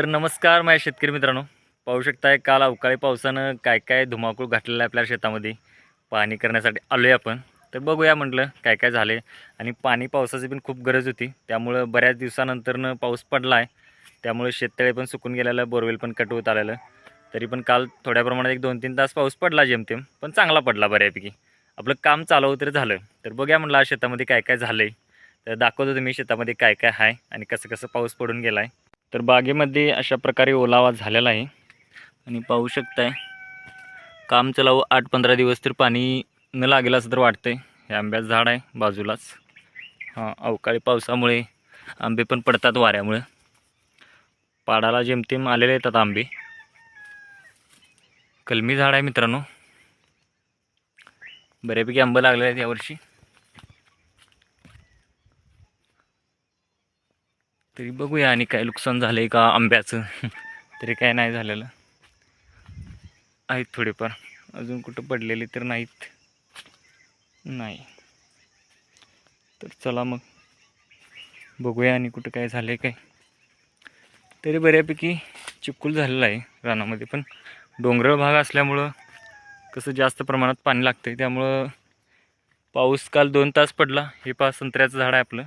तर नमस्कार माझ्या शेतकरी मित्रांनो. पाहू शकताय काल अवकाळी पावसानं काय काय धुमाकूळ घातलेला आहे आपल्या शेतामध्ये. पाणी करण्यासाठी आलो आहे आपण. तर बघूया म्हटलं काय काय झाले आणि पाणी पावसाची पण खूप गरज होती. त्यामुळं बऱ्याच दिवसानंतरनं पाऊस पडला आहे त्यामुळे शेततळे पण सुकून गेलेलं बोरवेल पण कट होत आलेलं. तरी पण काल थोड्या प्रमाणात एक दोन तीन तास पाऊस पडला जेमतेम पण चांगला पडला बऱ्यापैकी. आपलं काम चालवं तरी झालं. तर बघूया म्हटलं आज शेतामध्ये काय काय झालं आहे तर दाखवतो तुम्ही शेतामध्ये काय काय आहे आणि कसं कसं पाऊस पडून गेला आहे तर बागेमध्ये अशा प्रकारे ओलावा झालेला आहे. आणि पाहू शकताय काम चलावं आठ पंधरा दिवस तर पाणी न लागेल असं तर वाटतंय. हे आंब्याचं झाड आहे बाजूलाच. हां अवकाळी पावसामुळे आंबे पण पडतात वाऱ्यामुळे. पाडाला जेमतेम आलेले येतात आंबे. कलमी झाड आहे मित्रांनो. बऱ्यापैकी आंबे लागलेले आहेत यावर्षी. तरी बघूया आणि काय नुकसान झालंय का आंब्याचं. तरी काय नाही झालेलं. आहेत थोडेफार. अजून कुठं पडलेले तर नाहीत. नाही. तर चला मग. बघूया आणि कुठं काय झालं आहे काय. तरी बऱ्यापैकी चिक्कूल झालेला आहे रानामध्ये पण डोंगराळ भाग असल्यामुळं कसं जास्त प्रमाणात पाणी लागतं आहे त्यामुळं पाऊस काल दोन तास पडला. हे पहा संत्र्याचं झाड आहे आपलं.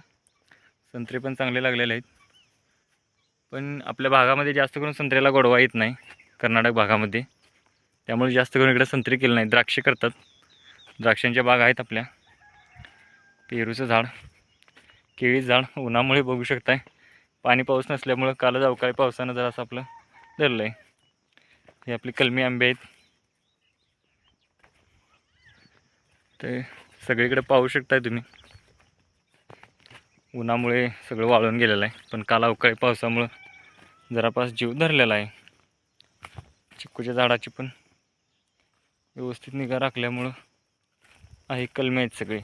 संत्रे पण चांगले लागलेले आहेत. पण आपल्या भागामध्ये जास्त करून संत्र्याला गोडवा येत नाही कर्नाटक भागामध्ये. त्यामुळे जास्त करून इकडे संत्री केलं नाही द्राक्षे करतात. द्राक्षांच्या बाग आहेत आपल्या. पेरूचं झाड केळीचं झाड उन्हामुळे बघू शकताय. पाणी पाऊस नसल्यामुळं कालच अवकाळी पावसानं जरासं आपलं धरलं आहे हे आपले कलमी आंबे आहेत. ते सगळीकडे पाहू शकताय तुम्ही. उन्हामुळे सगळं वाळून गेलेलं आहे पण काल अवकाळी पावसामुळं जरापास जीव धरलेला आहे. चिक्कूच्या झाडाची पण व्यवस्थित निगा राखल्यामुळं आहे कलमे आहेत सगळे.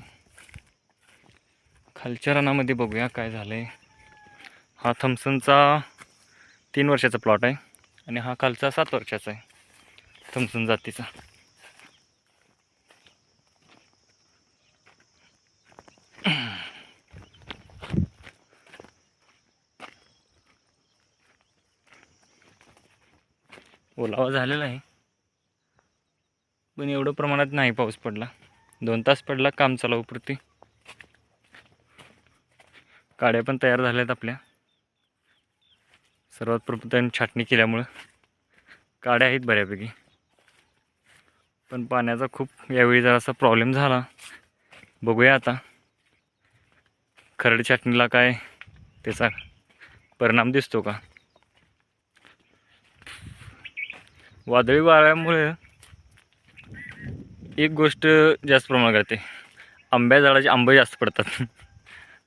खालच्या रानामध्ये बघूया काय झालं आहे हा थम्सनचा तीन वर्षाचा प्लॉट आहे आणि हा खालचा सात वर्षाचा आहे. थम्सन जातीचा. ओलावा झालेला आहे. पण एवढं प्रमाणात नाही पाऊस पडला. दोन तास पडला काम चालवपुरती काड्या पण तयार झाल्या आहेत आपल्या. सर्वात प्रथम छाटणी केल्यामुळं. काड्या आहेत बऱ्यापैकी. पण पाण्याचा खूप यावेळी जरासा प्रॉब्लेम झाला. बघूया आता. खरड छाटणीला काय त्याचा परिणाम दिसतो का? वादळी वाऱ्यामुळे एक गोष्ट जास्त प्रमाणात करते आंब्या झाडाचे आंबे जास्त पडतात.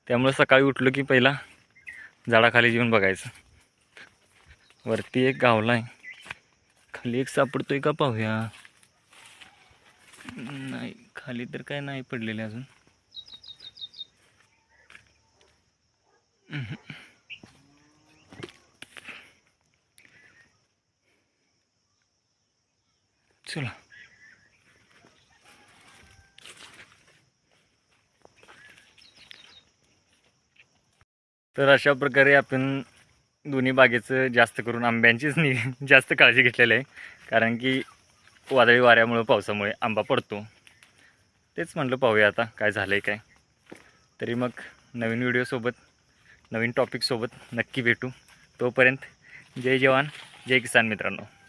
त्यामुळे सकाळी उठलो की पहिला झाडाखाली जेवून बघायचं. वरती एक गावला आहे. खाली एक सापडतोय का पाहूया. नाही खाली तर काय नाही पडलेले अजून. चला. तर अशा प्रकारे आपण दोन्ही बागेचं जास्त करून आंब्यांचीच नि जास्त काळजी घेतलेली आहे. कारण की वादळी वाऱ्यामुळं पावसामुळे आंबा पडतो. तेच म्हटलं पाहूया आता काय झालं आहे काय. तरी मग नवीन व्हिडिओसोबत नवीन टॉपिकसोबत नक्की भेटू. तोपर्यंत जय जवान जय किसान मित्रांनो.